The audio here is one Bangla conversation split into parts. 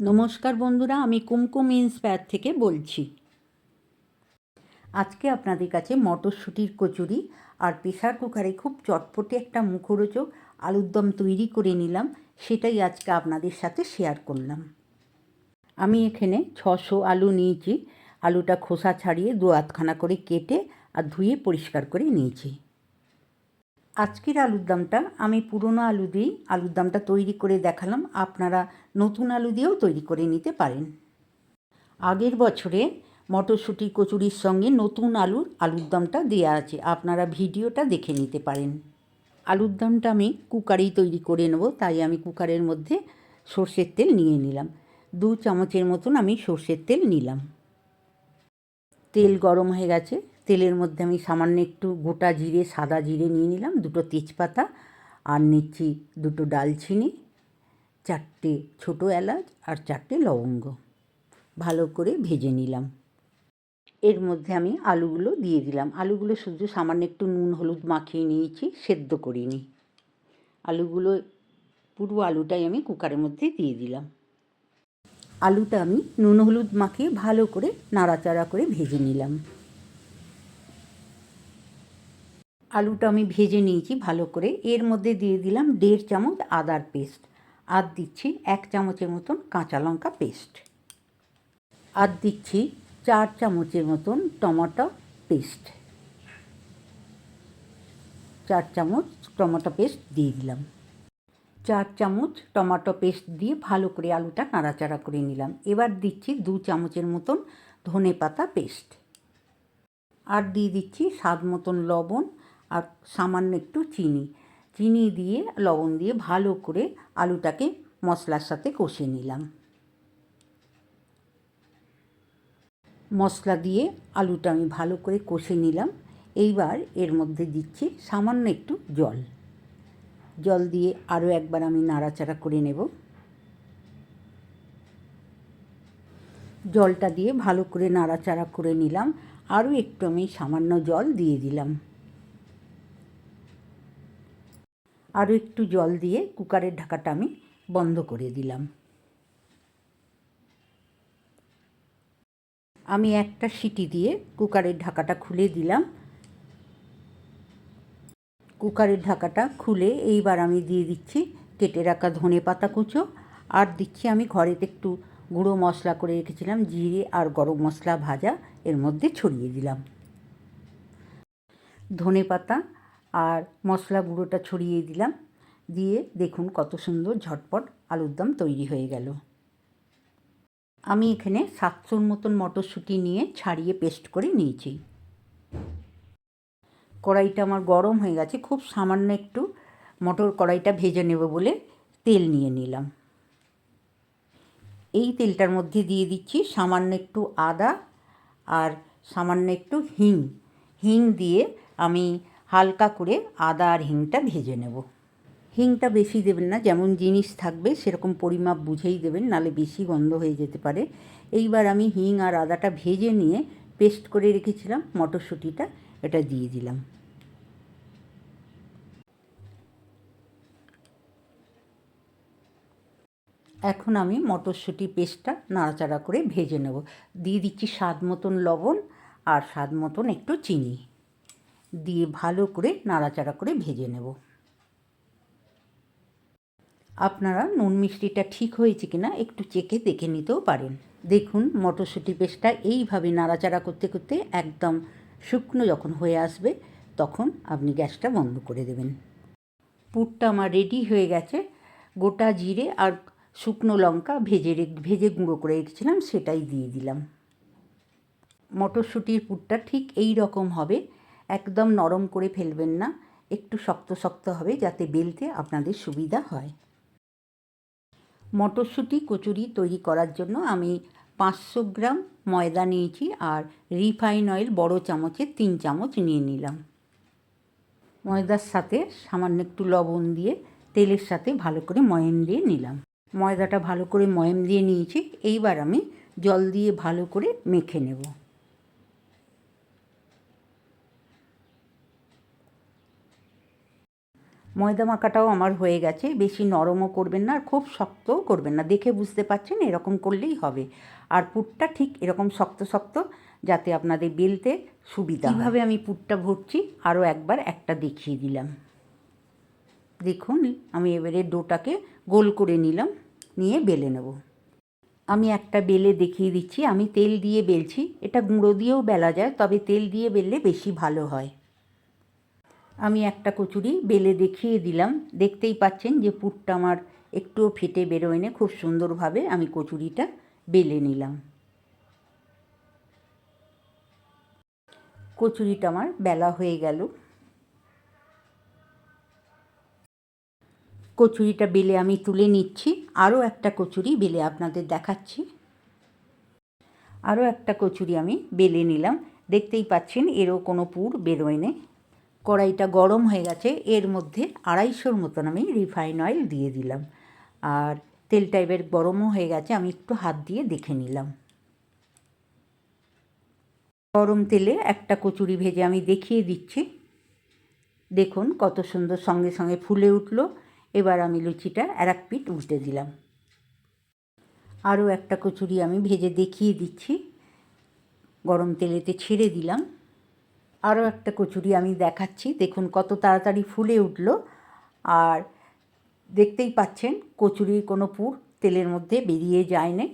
নমস্কার বন্ধুরা, আমি কুমকুম ইন্সপায়ার থেকে বলছি। আজকে আপনাদের কাছে মটরশুঁটির কচুরি আর প্রেশার কুকারে খুব চটপটে একটা মুখরোচক আলুর দম তৈরি করে নিলাম, সেটাই আজকে আপনাদের সাথে শেয়ার করলাম। আমি এখানে ছশো আলু নিয়েছি, আলুটা খোসা ছাড়িয়ে দু আধখানা করে কেটে আর ধুয়ে পরিষ্কার করে নিয়েছি। আজকের আলুর দমটা আমি পুরনো আলু দিয়েই আলুর দমটা তৈরি করে দেখালাম। আপনারা নতুন আলু দিয়েও তৈরি করে নিতে পারেন। আগের বছরে মটরশুঁটি কচুরির সঙ্গে নতুন আলুর আলুর দমটা দেওয়া আছে। আপনারা ভিডিওটা দেখে নিতে পারেন। আলুর দমটা আমি কুকারেই তৈরি করে নেব, তাই আমি কুকারের মধ্যে সর্ষের তেল নিয়ে নিলাম। দু চামচের মতন আমি সর্ষের তেল নিলাম। তেল গরম হয়ে গেছে। তেলের মধ্যে আমি সামান্য একটু গোটা জিরে, সাদা জিরে নিয়ে নিলাম, দুটো তেজপাতা আর নিচ্ছি দুটো ডালচিনি, চারটে ছোটো এলাচ আর চারটে লবঙ্গ। ভালো করে ভেজে নিলাম। এর মধ্যে আমি আলুগুলো দিয়ে দিলাম। আলুগুলো শুধু সামান্য একটু নুন, হলুদ মাখিয়ে নিয়েছি, সেদ্ধ করিনি। আলুগুলো, পুরো আলুটাই আমি কুকারের মধ্যে দিয়ে দিলাম। আলুটা আমি নুন, হলুদ মাখিয়ে ভালো করে নাড়াচাড়া করে ভেজে নিলাম। আলুটা আমি ভেজে নিয়েছি ভালো করে। এর মধ্যে দিয়ে দিলাম দেড় চামচ আদার পেস্ট। আর দিচ্ছি এক চামচের মতন কাঁচা লঙ্কা পেস্ট। আর দিচ্ছি চার চামচের মতন টমেটো পেস্ট। চার চামচ টমেটো পেস্ট দিয়ে দিলাম। চার চামচ টমেটো পেস্ট দিয়ে ভালো করে আলুটা নাড়াচাড়া করে নিলাম। এবার দিচ্ছি দু চামচের মতন ধনে পাতা পেস্ট। আর দিয়ে দিচ্ছি স্বাদ মতন লবণ। আর সামান্য একটু চিনি। চিনি দিয়ে, লবণ দিয়ে ভালো করে আলুটাকে মশলার সাথে কষে নিলাম। মশলা দিয়ে আলুটা আমি ভালো করে কষে নিলাম। এইবার এর মধ্যে দিচ্ছি সামান্য একটু জল। জল দিয়ে আরও একবার আমি নাড়াচাড়া করে নেব। জলটা দিয়ে ভালো করে নাড়াচাড়া করে নিলাম। আরও একটু আমি সামান্য জল দিয়ে দিলাম। আরও একটু জল দিয়ে কুকারের ঢাকাটা আমি বন্ধ করে দিলাম। আমি একটা সিটি দিয়ে কুকারের ঢাকাটা খুলে দিলাম। কুকারের ঢাকাটা খুলে এইবার আমি দিয়ে দিচ্ছি কেটে রাখা ধনে পাতা কুচো। আর দিচ্ছি আমি ঘরেতে একটু গুঁড়ো মশলা করে রেখেছিলাম, জিরে আর গরম মশলা ভাজা এর মধ্যে ছড়িয়ে দিলাম। ধনে পাতা আর মশলা গুঁড়োটা ছড়িয়ে দিলাম। দিয়ে দেখুন কত সুন্দর ঝটপট আলুর দম তৈরি হয়ে গেল। আমি এখানে সাতশোর মতন মটরশুঁটি নিয়ে ছাড়িয়ে পেস্ট করে নিয়েছি। কড়াইটা আমার গরম হয়ে গেছে, খুব সামান্য একটু মটর কড়াইটা ভেজে নেব বলে তেল নিয়ে নিলাম। এই তেলটার মধ্যে দিয়ে দিচ্ছি সামান্য একটু আদা আর সামান্য একটু হিং। হিং দিয়ে আমি হালকা করে আদা আর হিংটা ভেজে নেব। হিংটা বেশি দেবেন না, যেমন জিনিস থাকবে সেরকম পরিমাপ বুঝেই দেবেন, নালে বেশি গন্ধ হয়ে যেতে পারে। এইবার আমি হিং আর আদাটা ভেজে নিয়ে পেস্ট করে রেখেছিলাম, মটরশুঁটিটা এটা দিয়ে দিলাম। এখন আমি মটরশুঁটি পেস্টটা নাড়াচাড়া করে ভেজে নেব। দিয়ে দিচ্ছি স্বাদ মতন লবণ আর স্বাদ মতন একটু চিনি। দিয়ে ভালো করে নাড়াচাড়া করে ভেজে নেব। আপনারা নুন মিষ্টিটা ঠিক হয়েছে কিনা একটু চেকে দেখে নিতেও পারেন। দেখুন, মটরশুঁটি পেস্টটা এইভাবে নাড়াচাড়া করতে করতে একদম শুকনো যখন হয়ে আসবে, তখন আপনি গ্যাসটা বন্ধ করে দেবেন। পুরটা আমার রেডি হয়ে গেছে। গোটা জিরে আর শুকনো লঙ্কা ভেজে ভেজে গুঁড়ো করে রেখেছিলাম, সেটাই দিয়ে দিলাম। মটরশুঁটির পুরটা ঠিক এই রকম হবে। একদম নরম করে ফেলবেন না, একটু শক্ত শক্ত হবে যাতে বেলতে আপনাদের সুবিধা হয়। মটরশুঁটি কচুরি তৈরি করার জন্য আমি পাঁচশো গ্রাম ময়দা নিয়েছি আর রিফাইন অয়েল বড় চামচে তিন চামচ নিয়ে নিলাম। ময়দার সাথে সামান্য একটু লবণ দিয়ে তেলের সাথে ভালো করে ময়ম দিয়ে নিলাম। ময়দাটা ভালো করে ময়ম দিয়ে নিয়েছি, এইবার আমি জল দিয়ে ভালো করে মেখে নেব। ময়দা মাখাটাও আমার হয়ে গেছে বেশি নরমও করবেন না আর খুব শক্তও করবেন না দেখে বুঝতে পারছেন এরকম করলেই হবে। আর পুরটা ঠিক এরকম শক্ত শক্ত যাতে আপনাদের বেলতে সুবিধা কীভাবে আমি পুরটা ভরছি আরও একবার একটা দেখিয়ে দিলাম। দেখুন আমি এবারে ডোটাকে গোল করে নিলাম নিয়ে বেলে নেব। আমি একটা বেলে দেখিয়ে দিচ্ছি আমি তেল দিয়ে বেলছি এটা গুঁড়ো দিয়েও বেলা যায় তবে তেল দিয়ে বেললে বেশি ভালো হয়। আমি একটা কচুরি বেলে দেখিয়ে দিলাম। দেখতেই পাচ্ছেন যে পুরটা আমার একটুও ফেটে বেরোয় না খুব সুন্দরভাবে আমি কচুরিটা বেলে নিলাম। কচুরিটা আমার বেলা হয়ে গেল। কচুরিটা বেলে আমি তুলে নিচ্ছি। আরও একটা কচুরি বেলে আপনাদের দেখাচ্ছি। আরও একটা কচুরি আমি বেলে নিলাম। দেখতেই পাচ্ছেন এরও কোনো পুর বেরোয় নেই কড়াইটা গরম হয়ে গেছে, এর মধ্যে আড়াইশোর মতন আমি রিফাইন অয়েল দিয়ে দিলাম। আর তেলটা এবার গরমও হয়ে গেছে, আমি একটু হাত দিয়ে দেখে নিলাম। গরম তেলে একটা কচুরি ভেজে আমি দেখিয়ে দিচ্ছি। দেখুন কত সুন্দর সঙ্গে সঙ্গে ফুলে উঠল। এবার আমি লুচিটা আর এক পিঠ উল্টে দিলাম। আরও একটা কচুরি আমি ভেজে দেখিয়ে দিচ্ছি। গরম তেলেতে ছেড়ে দিলাম। আরও একটা কচুরি আমি দেখাচ্ছি। দেখুন কত তাড়াতাড়ি ফুলে উঠল। আর দেখতেই পাচ্ছেন, কচুরির কোনো পুর তেলের মধ্যে বেরিয়ে যায় না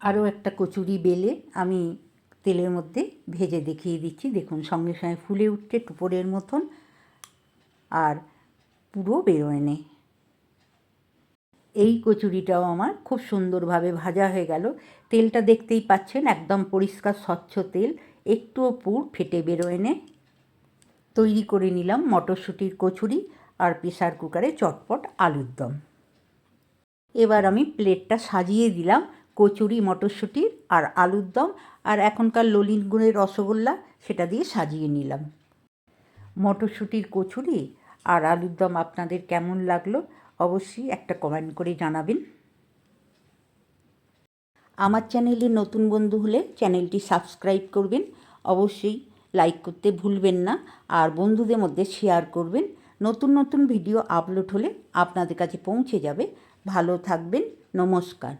আরও একটা কচুরি বেলে আমি তেলের মধ্যে ভেজে দেখিয়ে দিচ্ছি। দেখুন, সঙ্গে সঙ্গে ফুলে উঠছে টুপোরের মতন আর পুরো বেরোয় নেই এই কচুরিটাও আমার খুব সুন্দরভাবে ভাজা হয়ে গেল। তেলটা দেখতেই পাচ্ছেন, একদম পরিষ্কার স্বচ্ছ তেল। একটুও পুর ফেটে বেরোয় নে। তৈরি করে নিলাম মটরশুঁটির কচুরি আর প্রেশার কুকারে চটপট আলুর দম। এবার আমি প্লেটটা সাজিয়ে দিলাম কচুরি মটরশুঁটির আর আলুর দম আর এখনকার ললিন গুড়ের রসগোল্লা সেটা দিয়ে সাজিয়ে নিলাম। মটরশুঁটির কচুরি আর আলুর দম আপনাদের কেমন লাগল অবশ্যই একটা কমেন্ট করে জানাবেন। আমার চ্যানেলে নতুন বন্ধু হলে চ্যানেলটি সাবস্ক্রাইব করবেন। অবশ্যই লাইক করতে ভুলবেন না আর বন্ধুদের মধ্যে শেয়ার করবেন। নতুন নতুন ভিডিও আপলোড হলে আপনাদের কাছে পৌঁছে যাবে। ভালো থাকবেন। নমস্কার।